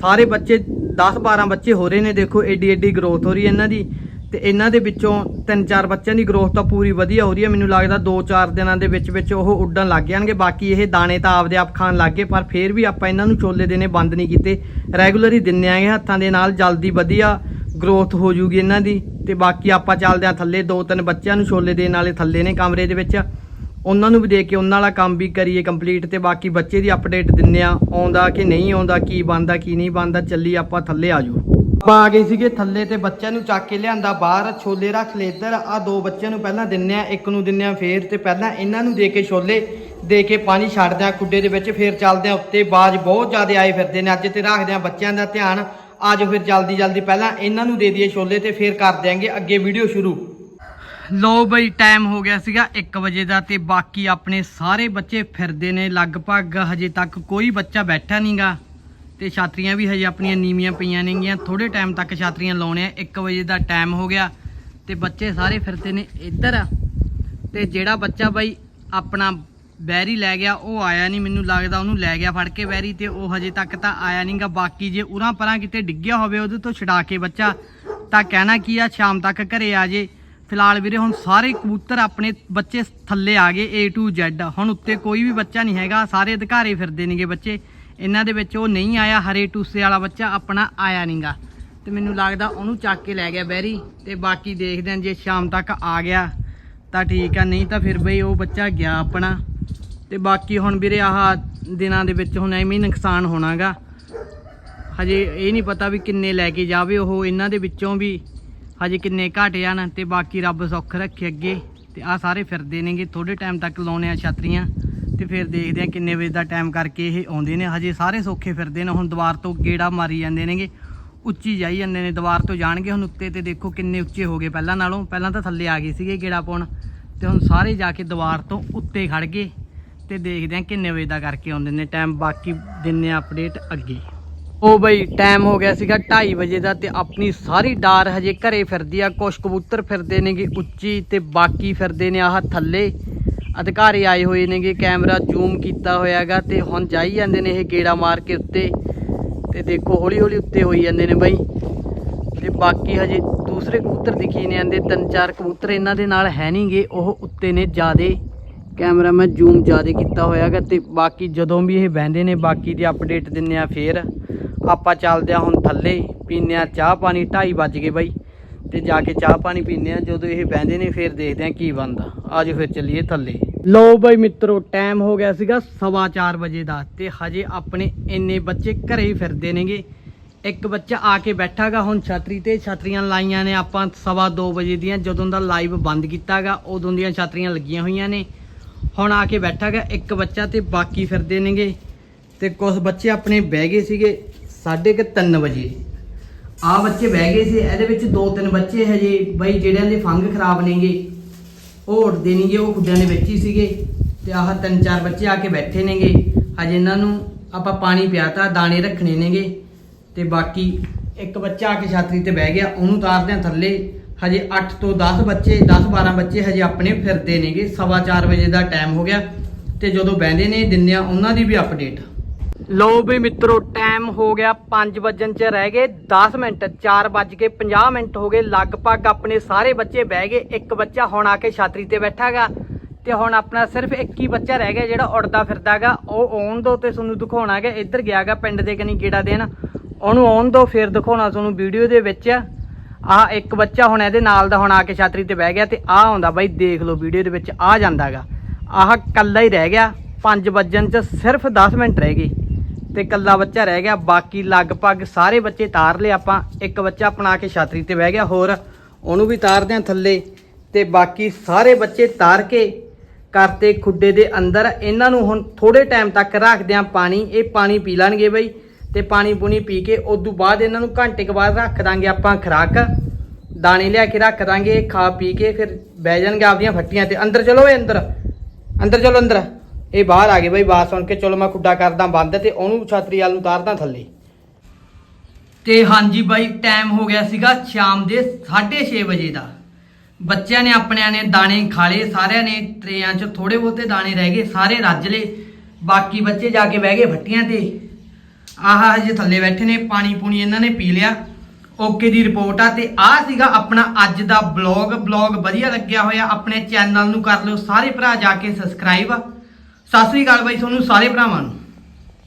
ਸਾਰੇ ਬੱਚੇ 10 12 ਬੱਚੇ ਹੋ ਰਹੇ ਨੇ, ਦੇਖੋ ਏਡੀ ਏਡੀ ਗਰੋਥ ਹੋ ਰਹੀ ਹੈ ਇਹਨਾਂ ਦੀ। ਤੇ ਇਹਨਾਂ ਦੇ ਵਿੱਚੋਂ ਤਿੰਨ ਚਾਰ ਬੱਚਿਆਂ ਦੀ ਗਰੋਥ ਤਾਂ ਪੂਰੀ ਵਧੀਆ ਹੋ ਰਹੀ ਹੈ। ਮੈਨੂੰ ਲੱਗਦਾ 2-4 ਦਿਨਾਂ ਦੇ ਵਿੱਚ ਵਿੱਚ ਉਹ ਉੱਡਣ ਲੱਗ ਜਾਣਗੇ। ਬਾਕੀ ਇਹ ਦਾਣੇ ਤਾਂ ਆਪਦੇ ਆਪ ਖਾਣ ਲੱਗ ਗਏ, ਪਰ ਫਿਰ ਵੀ ਆਪਾਂ ਇਹਨਾਂ ਨੂੰ ਛੋਲੇ ਦੇਣੇ ਬੰਦ ਨਹੀਂ ਕੀਤੇ। ਰੈਗੂਲਰ ਹੀ ਦਿੰਨੇ ਆਂਗੇ ਹੱਥਾਂ ਦੇ ਨਾਲ ਜਲਦੀ ਵਧੀਆ ਗਰੋਥ ਹੋ ਜੂਗੀ ਇਹਨਾਂ ਦੀ। ਤੇ ਬਾਕੀ ਆਪਾਂ ਚੱਲਦੇ ਆ ਥੱਲੇ, ਦੋ ਤਿੰਨ ਬੱਚਿਆਂ ਨੂੰ ਛੋਲੇ ਦੇਣ ਵਾਲੇ ਥੱਲੇ ਨੇ ਕਮਰੇ ਦੇ ਵਿੱਚ। ਉਹਨਾਂ ਨੂੰ ਵੀ ਦੇ ਕੇ ਉਹਨਾਂ ਵਾਲਾ ਕੰਮ ਵੀ ਕਰੀਏ ਕੰਪਲੀਟ ਤੇ ਬਾਕੀ ਬੱਚੇ ਦੀ ਅਪਡੇਟ ਦਿੰਨੇ ਆ ਆਉਂਦਾ ਕਿ ਨਹੀਂ ਆਉਂਦਾ, ਕੀ ਬਣਦਾ, ਕੀ ਨਹੀਂ ਬਣਦਾ ਚੱਲੀ ਆਪਾਂ ਥੱਲੇ ਆ ਜਾਓ। ਆਪਾਂ ਆ ਗਏ ਸੀਗੇ ਥੱਲੇ ਤੇ ਬੱਚਿਆਂ ਨੂੰ ਚੱਕ ਕੇ ਲਿਆਂਦਾ ਬਾਹਰ, ਛੋਲੇ ਰੱਖ ਲਏ ਇੱਧਰ ਆ ਦੋ ਬੱਚਿਆਂ ਨੂੰ ਪਹਿਲਾਂ ਦਿੰਨੇ ਆ, ਇੱਕ ਨੂੰ ਦਿੰਨੇ ਆ ਫੇਰ ਤੇ ਪਹਿਲਾਂ ਇਹਨਾਂ ਨੂੰ ਦੇ ਕੇ ਛੋਲੇ, ਦੇ ਕੇ ਪਾਣੀ ਛੱਡਦੇ ਆ ਖੁੱਡੇ ਦੇ ਵਿੱਚ, ਫੇਰ ਚੱਲਦੇ ਆ ਉੱਤੇ, ਬਾਜ ਬਹੁਤ ਜ਼ਿਆਦਾ ਆਏ ਫਿਰਦੇ ਨੇ, ਅੱਜ ਤੇ ਰੱਖਦੇ ਆ ਬੱਚਿਆਂ ਦਾ ਧਿਆਨ ਆਜੋ ਫਿਰ ਜਲਦੀ ਜਲਦੀ ਪਹਿਲਾਂ ਇਹਨਾਂ ਨੂੰ ਦੇ ਦਈਏ ਛੋਲੇ ਤੇ ਫੇਰ ਕਰ ਦਿਆਂਗੇ ਅੱਗੇ ਵੀਡੀਓ ਸ਼ੁਰੂ। ਲੋ ਬਈ ਟਾਈਮ ਹੋ ਗਿਆ ਸੀਗਾ 1 ਵਜੇ ਦਾ ਤੇ ਬਾਕੀ ਆਪਣੇ ਸਾਰੇ ਬੱਚੇ ਫਿਰਦੇ ਨੇ, ਲਗਭਗ ਹਜੇ ਤੱਕ ਕੋਈ ਬੱਚਾ ਬੈਠਾ ਨਹੀਂਗਾ ਤੇ ਛਾਤਰੀਆਂ ਵੀ ਹਜੇ ਆਪਣੀਆਂ ਨੀਵੀਆਂ ਪਈਆਂ ਨੇਗੀਆਂ। ਥੋੜੇ ਟਾਈਮ ਤੱਕ ਛਾਤਰੀਆਂ ਲਾਉਣੇ ਆ। 1 ਵਜੇ ਦਾ ਟਾਈਮ ਹੋ ਗਿਆ ਤੇ ਬੱਚੇ ਸਾਰੇ ਫਿਰਦੇ ਨੇ ਇੱਧਰ। ਤੇ ਜਿਹੜਾ ਬੱਚਾ ਬਾਈ ਆਪਣਾ ਬੈਰੀ ਲੈ ਗਿਆ, ਉਹ ਆਇਆ ਨਹੀਂ। ਮੈਨੂੰ ਲੱਗਦਾ ਉਹਨੂੰ ਲੈ ਗਿਆ ਫੜ ਕੇ ਬੈਰੀ ਤੇ ਉਹ ਹਜੇ ਤੱਕ ਤਾਂ ਆਇਆ ਨਹੀਂਗਾ। ਬਾਕੀ ਜੇ ਉਰਾਂ ਪਰਾਂ ਕਿਤੇ ਡਿੱਗਿਆ ਹੋਵੇ ਉਹਦੇ ਤੋਂ ਛਡਾ ਕੇ ਬੱਚਾ, ਤਾਂ ਕਹਿਣਾ ਕੀ ਆ, ਸ਼ਾਮ ਤੱਕ ਘਰੇ ਆ ਜੇ। ਫਿਲਹਾਲ ਵੀਰੇ, ਹੁਣ ਸਾਰੇ ਕਬੂਤਰ ਆਪਣੇ ਬੱਚੇ ਥੱਲੇ ਆ ਗਏ, A to Z ਹੁਣ ਉੱਤੇ ਕੋਈ ਵੀ ਬੱਚਾ ਨਹੀਂ ਹੈਗਾ। ਸਾਰੇ ਅਧਿਕਾਰੇ ਫਿਰਦੇ ਨੇਗੇ ਬੱਚੇ। ਇਹਨਾਂ ਦੇ ਵਿੱਚ ਉਹ ਨਹੀਂ ਆਇਆ, ਹਰੇ ਟੂਸੇ ਵਾਲਾ ਬੱਚਾ ਆਪਣਾ ਆਇਆ ਨਹੀਂਗਾ ਤੇ ਮੈਨੂੰ ਲੱਗਦਾ ਉਹਨੂੰ ਚੱਕ ਕੇ ਲੈ ਗਿਆ ਬੈਰੀ, ਤੇ ਬਾਕੀ ਦੇਖਦੇ ਆਂ ਜੇ ਸ਼ਾਮ ਤੱਕ ਆ ਗਿਆ ਤਾਂ ਠੀਕ ਆ, ਨਹੀਂ ਤਾਂ ਫਿਰ ਬਈ ਉਹ ਬੱਚਾ ਗਿਆ ਆਪਣਾ। ਤੇ ਬਾਕੀ ਹੁਣ ਵੀਰੇ ਆਹ ਦਿਨਾਂ ਦੇ ਵਿੱਚ ਹੁਣ ਐਵੇਂ ਹੀ ਨੁਕਸਾਨ ਹੋਣਾਗਾ। ਹਜੇ ਇਹ ਨਹੀਂ ਪਤਾ ਵੀ ਕਿੰਨੇ ਲੈ ਕੇ ਜਾਵੇ ਉਹ, ਇਹਨਾਂ ਦੇ ਵਿੱਚੋਂ ਵੀ ਹਜੇ ਕਿੰਨੇ ਘਟ ਜਾਣ ਤੇ ਬਾਕੀ ਰੱਬ ਸੁੱਖ ਰੱਖੇ ਅੱਗੇ। ਤੇ ਆ ਸਾਰੇ ਫਿਰਦੇ ਨੇਗੇ ਥੋੜੇ ਟਾਈਮ ਤੱਕ ਲਾਉਣੇ ਆ ਛਤਰੀਆਂ। ਤੇ ਫਿਰ ਦੇਖਦੇ ਆ ਕਿੰਨੇ ਵਜੇ ਦਾ ਟਾਈਮ ਕਰਕੇ ਇਹ ਆਉਂਦੇ ਨੇ। ਹਜੇ ਸਾਰੇ ਸੌਖੇ ਫਿਰਦੇ ਨੇ। ਹੁਣ ਦੁਬਾਰ ਤੋਂ ਗੇੜਾ ਮਾਰੀ ਜਾਂਦੇ ਨੇਗੇ। ਉੱਚੀ ਜਾਈ ਜਾਂਦੇ ਨੇ। ਦੁਬਾਰ ਤੋਂ ਜਾਣਗੇ ਹੁਣ ਉੱਤੇ ਤੇ ਦੇਖੋ ਕਿੰਨੇ ਉੱਚੇ ਹੋ ਗਏ ਪਹਿਲਾਂ ਨਾਲੋਂ। ਪਹਿਲਾਂ ਤਾਂ ਥੱਲੇ ਆ ਗਏ ਸੀਗੇ ਗੇੜਾ ਪਾਉਣ। ਤੇ ਹੁਣ ਸਾਰੇ ਜਾ ਕੇ ਦੁਬਾਰ ਤੋਂ ਉੱਤੇ ਖੜ ਗਏ ਤੇ ਦੇਖਦੇ ਆ ਕਿੰਨੇ ਵਜੇ ਦਾ ਕਰਕੇ ਆਉਂਦੇ ਨੇ। ਟਾਈਮ ਬਾਕੀ ਦਿੰਨੇ ਆ ਅਪਡੇਟ ਅੱਗੇ। ਉਹ ਬਈ ਟਾਈਮ ਹੋ ਗਿਆ ਸੀਗਾ 2:30 ਵਜੇ ਦਾ ਤੇ ਆਪਣੀ ਸਾਰੀ ਡਾਰ ਹਜੇ ਘਰੇ ਫਿਰਦੀ ਆ। ਕੁਛ ਕਬੂਤਰ ਫਿਰਦੇ ਨੇਗੇ ਉੱਚੀ ਤੇ ਬਾਕੀ ਫਿਰਦੇ ਨੇ ਆਹ ਥੱਲੇ। ਅਧਿਕਾਰੀ ਆਏ ਹੋਏ ਨੇਗੇ ਕੈਮਰਾ ਜ਼ੂਮ ਕੀਤਾ ਹੋਇਆਗਾ ਤੇ ਹੁਣ ਜਾਈ ਜਾਂਦੇ ਨੇ ਇਹ ਗੇੜਾ ਮਾਰ ਕੇ ਉੱਤੇ ਤੇ ਦੇਖੋ ਹੌਲੀ ਹੌਲੀ ਉੱਤੇ ਹੋਈ ਜਾਂਦੇ ਨੇ ਬਾਈ। ਤੇ ਬਾਕੀ ਹਜੇ ਦੂਸਰੇ ਕਬੂਤਰ ਦਿਖੀ ਨਹੀਂ ਜਾਂਦੇ, ਤਿੰਨ ਚਾਰ ਕਬੂਤਰ ਇਹਨਾਂ ਦੇ ਨਾਲ ਹੈ ਨਹੀਂਗੇ ਉਹ ਉੱਤੇ ਨੇ ਜਿਆਦੇ। ਕੈਮਰਾ ਮੈਂ ਜ਼ੂਮ ਜਿਆਦੇ ਕੀਤਾ ਹੋਇਆਗਾ ਤੇ ਬਾਕੀ ਜਦੋਂ ਵੀ ਇਹ ਬਹਿੰਦੇ ਨੇ, ਬਾਕੀ ਦੀ ਅਪਡੇਟ ਦਿੰਨੇ ਆ ਫੇਰ। ਆਪਾਂ ਚੱਲਦੇ ਆ ਹੁਣ ਥੱਲੇ ਪੀਨੇ ਆ ਚਾਹ ਪਾਣੀ 2:30 ਵੱਜ ਗਏ ਬਾਈ। ਤੇ ਜਾ ਕੇ ਚਾਹ ਪਾਣੀ ਪੀਂਦੇ ਆ ਜਦੋਂ ਇਹ ਬਹਿੰਦੇ ਨੇ, ਫਿਰ ਦੇਖਦੇ ਆ ਕੀ ਬਣਦਾ। ਆਜੋ ਫਿਰ ਚੱਲੀਏ ਥੱਲੇ। ਲੋ ਬਾਈ ਮਿੱਤਰੋ ਟਾਈਮ ਹੋ ਗਿਆ ਸੀਗਾ ਸਵਾ ਚਾਰ ਵਜੇ ਦਾ ਤੇ ਹਜੇ ਆਪਣੇ ਇੰਨੇ ਬੱਚੇ ਘਰੇ ਹੀ ਫਿਰਦੇ ਨੇਗੇ। ਇੱਕ ਬੱਚਾ ਆ ਕੇ ਬੈਠਾਗਾ ਹੁਣ ਛਤਰੀ ਤੇ। ਛਤਰੀਆਂ ਲਾਈਆਂ ਨੇ ਆਪਾਂ ਸਵਾ 2 ਵਜੇ ਦੀਆਂ। ਜਦੋਂ ਦਾ ਲਾਈਵ ਬੰਦ ਕੀਤਾਗਾ, ਉਦੋਂ ਦੀਆਂ ਛਾਤਰੀਆਂ ਲੱਗੀਆਂ ਹੋਈਆਂ ਨੇ। ਹੁਣ ਆ ਕੇ ਬੈਠਾਗਾ ਇੱਕ ਬੱਚਾ ਤੇ ਬਾਕੀ ਫਿਰਦੇ ਨੇਗੇ। ਤੇ ਕੁਝ ਬੱਚੇ ਆਪਣੇ ਬਹਿ ਗਏ ਸੀਗੇ ਸਾਢੇ ਕੁ ਤਿੰਨ ਵਜੇ। ਆ ਬੱਚੇ ਬਹਿ ਗਏ ਸੀ, ਇਹਦੇ ਵਿੱਚ ਦੋ ਤਿੰਨ ਬੱਚੇ ਹਜੇ, ਬਈ ਜਿਹੜਿਆਂ ਦੇ ਫੰਗ ਖਰਾਬ ਨੇਗੇ, ਉਹ ਉੱਡਦੇ ਨਹੀਂਗੇ ਉਹ ਖੁੱਡਿਆਂ ਦੇ ਵਿੱਚ ਹੀ ਸੀਗੇ, ਤੇ ਆਹ ਤਿੰਨ ਚਾਰ ਬੱਚੇ ਆ ਕੇ ਬੈਠੇ ਨੇਗੇ। ਹਜੇ ਇਹਨਾਂ ਨੂੰ ਆਪਾਂ ਪਾਣੀ ਪਿਆਤਾ, ਦਾਣੇ ਰੱਖਣੇ ਨੇਗੇ, ਤੇ ਬਾਕੀ ਇੱਕ ਬੱਚਾ ਆ ਕੇ ਛਾਤਰੀ ਤੇ ਬਹਿ ਗਿਆ, ਉਹਨੂੰ ਉਤਾਰਦੇ ਆ ਥੱਲੇ, ਹਜੇ 8 ਤੋਂ 10 ਬੱਚੇ 10 12 ਬੱਚੇ ਹਜੇ ਆਪਣੇ ਫਿਰਦੇ ਨੇਗੇ, ਸਵਾ ਚਾਰ ਵਜੇ ਦਾ ਟਾਈਮ ਹੋ ਗਿਆ, ਤੇ ਜਦੋਂ ਬਹਿੰਦੇ ਨੇ ਦਿੰਨੇ ਆ ਉਹਨਾਂ ਦੀ ਵੀ ਅਪਡੇਟ ਲੋ ਵੀ ਮਿੱਤਰੋ ਟਾਈਮ ਹੋ ਗਿਆ 5 ਵਜਣ ਚ ਰਹਿ ਗਏ 10 ਮਿੰਟ 4 ਵੱਜ ਕੇ 50 ਮਿੰਟ ਹੋ ਗਏ, ਲਗਭਗ ਆਪਣੇ ਸਾਰੇ ਬੱਚੇ ਬਹਿ ਗਏ, ਇੱਕ ਬੱਚਾ ਹੁਣ ਆ ਕੇ ਛਾਤਰੀ ਤੇ ਬੈਠਾਗਾ ਤੇ ਹੁਣ ਆਪਣਾ ਸਿਰਫ ਇੱਕ ਹੀ ਬੱਚਾ ਰਹਿ ਗਿਆ ਜਿਹੜਾ ਉੜਦਾ ਫਿਰਦਾਗਾ, ਉਹ ਆਉਣ ਦੋ ਤੇ ਤੁਹਾਨੂੰ ਦਿਖਾਉਣਾਗਾ, ਇੱਧਰ ਗਿਆਗਾ ਪਿੰਡ ਦੇ ਕਨੀ ਗੇੜਾ ਦੇਣ, ਉਹਨੂੰ ਆਉਣ ਦੋ, ਫਿਰ ਦਿਖਾਉਣਾ ਤੁਹਾਨੂੰ ਵੀਡੀਓ ਦੇ ਵਿੱਚ। ਆਹ ਇੱਕ ਬੱਚਾ ਹੁਣ ਇਹਦੇ ਨਾਲ ਦਾ ਹੁਣ ਆ ਕੇ ਛਾਤਰੀ ਤੇ ਬਹਿ ਗਿਆ ਤੇ ਆਹ ਆਉਂਦਾ ਬਾਈ, ਦੇਖ ਲਓ ਵੀਡੀਓ ਦੇ ਵਿੱਚ, ਆ ਜਾਂਦਾਗਾ। ਆਹ ਕੱਲਾ ਹੀ ਰਹਿ ਗਿਆ 5 ਵਜਣ ਚ ਸਿਰਫ 10 ਮਿੰਟ ਰਹਿ ਗਏ। ਤੇ ਕੱਲਾ ਬੱਚਾ ਰਹਿ ਗਿਆ। ਬਾਕੀ ਲਗਭਗ ਸਾਰੇ ਬੱਚੇ ਤਾਰ ਲਏ ਆਪਾਂ। ਇੱਕ ਬੱਚਾ ਆਪਣਾ ਕੇ ਛਾਤਰੀ ਤੇ ਬਹਿ ਗਿਆ, ਹੋਰ ਉਹਨੂੰ ਵੀ ਤਾਰਦੇ ਆ ਥੱਲੇ। ਤੇ ਬਾਕੀ ਸਾਰੇ ਬੱਚੇ ਤਾਰ ਕੇ ਕਰਤੇ ਖੁੱਡੇ ਦੇ ਅੰਦਰ ਇਹਨਾਂ ਨੂੰ ਹੁਣ ਥੋੜੇ ਟਾਈਮ ਤੱਕ ਰੱਖਦੇ ਆ ਪਾਣੀ। ਇਹ ਪਾਣੀ ਪੀ ਲੈਣਗੇ ਬਈ। ਤੇ ਪਾਣੀ ਪੂਣੀ ਪੀ ਕੇ ਉਸ ਤੋਂ ਬਾਅਦ ਇਹਨਾਂ ਨੂੰ ਘੰਟੇ ਕੁ ਬਾਅਦ ਰੱਖ ਦਾਂਗੇ ਆਪਾਂ ਖਰਾਕ। ਦਾਣੇ ਲਿਆ ਕੇ ਰੱਖ ਦਾਂਗੇ, ਖਾ ਪੀ ਕੇ ਫਿਰ ਬਹਿ ਜਾਣਗੇ ਆਪਦੀਆਂ ਫੱਟੀਆਂ ਤੇ। ਅੰਦਰ ਚਲੋ ਏ ਅੰਦਰ। ਅੰਦਰ ਚਲੋ, ਅੰਦਰ। ਇਹ ਬਾਹਰ ਆ ਗਏ ਬਾਈ, ਬਾਤ ਸੁਣ ਕੇ ਚਲੋ ਮੈਂ ਖੁੱਡਾ ਕਰਦਾ ਬੰਦ ਤੇ ਉਹਨੂੰ ਛਾਤਰੀ ਵਾਲ ਨੂੰ ਉਤਾਰਦਾ ਥੱਲੇ। ਤੇ ਹਾਂਜੀ ਬਾਈ ਟਾਈਮ ਹੋ ਗਿਆ ਸੀਗਾ ਸ਼ਾਮ ਦੇ 6:30 ਵਜੇ ਦਾ। ਬੱਚਿਆਂ ਨੇ, ਆਪਣਿਆਂ ਨੇ ਦਾਣੇ ਖਾ ਲਏ, ਸਾਰਿਆਂ ਨੇ ਟਰੇਆਂ 'ਚ ਥੋੜੇ ਬਹੁਤੇ ਦਾਣੇ ਰਹਿ ਗਏ, ਸਾਰੇ ਰੱਜ ਲਏ। ਬਾਕੀ ਬੱਚੇ ਜਾ ਕੇ ਬਹਿ ਗਏ ਫੱਟੀਆਂ ਤੇ। ਆਹ ਹਜੇ ਥੱਲੇ ਬੈਠੇ ਨੇ, ਪਾਣੀ ਪੂਣੀ ਇਹਨਾਂ ਨੇ ਪੀ ਲਿਆ। ਓਕੇ ਦੀ ਰਿਪੋਰਟ ਆ ਤੇ ਆਹ ਸੀਗਾ ਆਪਣਾ ਅੱਜ ਦਾ ਬਲੌਗ। ਬਲੌਗ ਵਧੀਆ ਲੱਗਿਆ ਹੋਇਆ, ਆਪਣੇ ਚੈਨਲ ਨੂੰ ਕਰ ਲਿਓ, ਸਾਰੇ ਭਰਾ ਜਾ ਕੇ ਸਬਸਕ੍ਰਾਈਬ ਸਤਿ ਸ੍ਰੀ ਅਕਾਲ ਬਾਈ ਤੁਹਾਨੂੰ ਸਾਰੇ ਭਰਾਵਾਂ ਨੂੰ।